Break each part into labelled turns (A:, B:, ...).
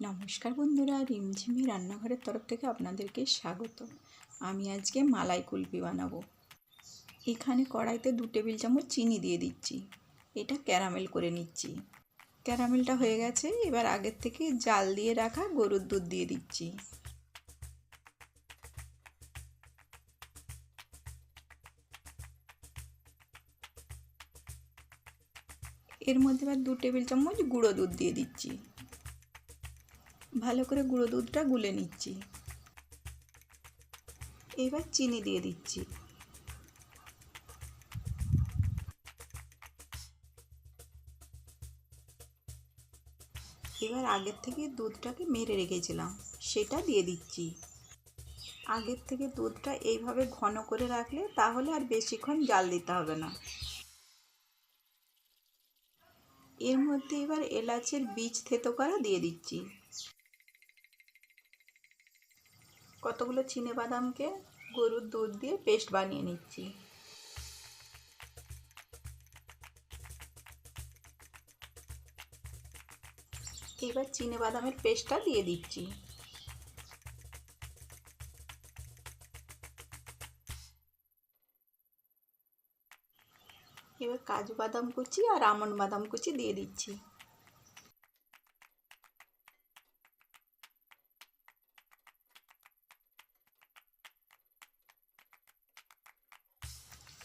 A: নমস্কার বন্ধুরা, রিমঝিমি রান্নাঘরের তরফ থেকে আপনাদেরকে স্বাগত। আমি আজকে মালাই কুলপি বানাবো। এখানে কড়াইতে দু টেবিল চামচ চিনি দিয়ে দিচ্ছি। এটা ক্যারামেল করে নিচ্ছি। ক্যারামেলটা হয়ে গেছে, এবার আগের থেকে জাল দিয়ে রাখা গরুর দুধ দিয়ে দিচ্ছি। এর মধ্যে এবার দু টেবিল চামচ গুঁড়ো দুধ দিয়ে দিচ্ছি। ভালো করে গুঁড়ো দুধটা গুলে নিচ্ছি। এবার চিনি দিয়ে দিচ্ছি। এবার আগের থেকে দুধটাকে মেরে রেখেছিলাম, সেটা দিয়ে দিচ্ছি। আগের থেকে দুধটা এইভাবে ঘন করে রাখলে তাহলে আর বেশিক্ষণ জাল দিতে হবে না। এর মধ্যে এবার এলাচের বীজ থেতো করা দিয়ে দিচ্ছি। কতগুলো চিনে বাদামকে গরুর দুধ দিয়ে পেস্ট বানিয়ে নিচ্ছি। এবার চিনে বাদামের পেস্টটা দিয়ে দিচ্ছি। এবার কাজু বাদাম কুচি আর আমন্ড বাদাম কুচি দিয়ে দিচ্ছি।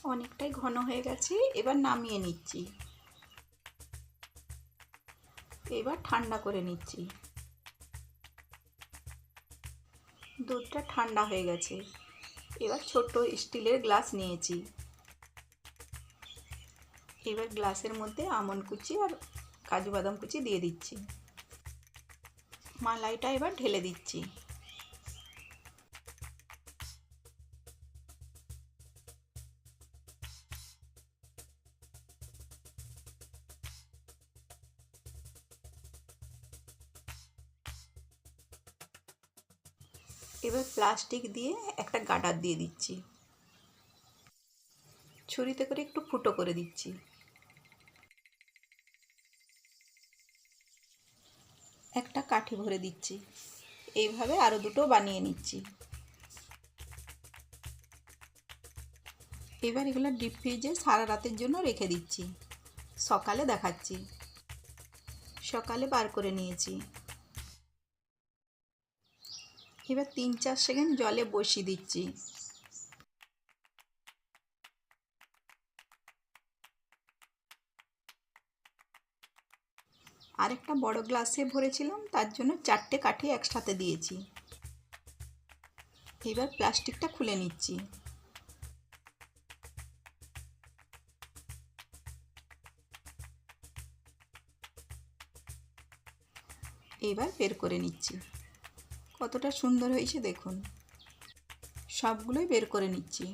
A: অনেকটাই ঘন হয়ে গেছে, এবার নামিয়ে নিচ্ছি। এবার ঠান্ডা করে নিচ্ছি। দুধটা ঠান্ডা হয়ে গেছে। এবার ছোট স্টিলের গ্লাস নিয়েছি। এবার গ্লাসের মধ্যে আমন্ড কুচি আর কাজু বাদাম কুচি দিয়ে দিচ্ছি। মালাইটা এবার ঢেলে দিচ্ছি। এবার প্লাস্টিক দিয়ে একটা গাডার দিয়ে দিচ্ছি। ছুরিতে করে একটু ফুটো করে দিচ্ছি। একটা কাঠি ভরে দিচ্ছি। এইভাবে আরও দুটো বানিয়ে নিচ্ছি। এবার এগুলো ডিপ ফ্রিজে সারা রাতের জন্য রেখে দিচ্ছি। সকালে দেখাচ্ছি। সকালে বার করে নিয়েছি। এবার তিন চার সেকেন্ড জলে বসিয়ে দিচ্ছি। আরেকটা বড় গ্লাসে ভরেছিলাম, তার জন্য চারটে কাঠি একসাথে দিয়েছি। এবার প্লাস্টিকটা খুলে নিচ্ছি। এবার বের করে নিচ্ছি। কতটা সুন্দর হয়েছে দেখুন। সবগুলোই বের করে নিচ্ছি।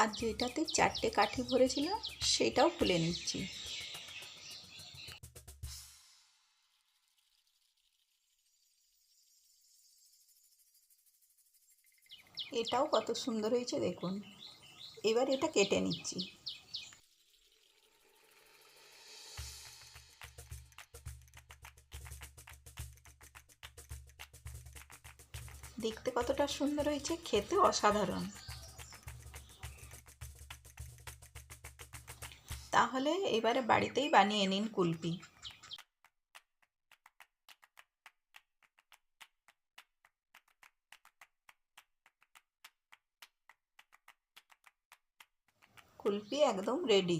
A: আর যেটাতে চারটে কাঠি ভরেছিলাম, সেটাও খুলে নিচ্ছি। এটাও কত সুন্দর হয়েছে দেখুন। এবার এটা কেটে নিচ্ছি। দেখতে কতটা সুন্দর হয়েছে, খেতে অসাধারণ। তাহলে এবারে বাড়িতেই বানিয়ে নিন কুলপি। কুলপি একদম রেডি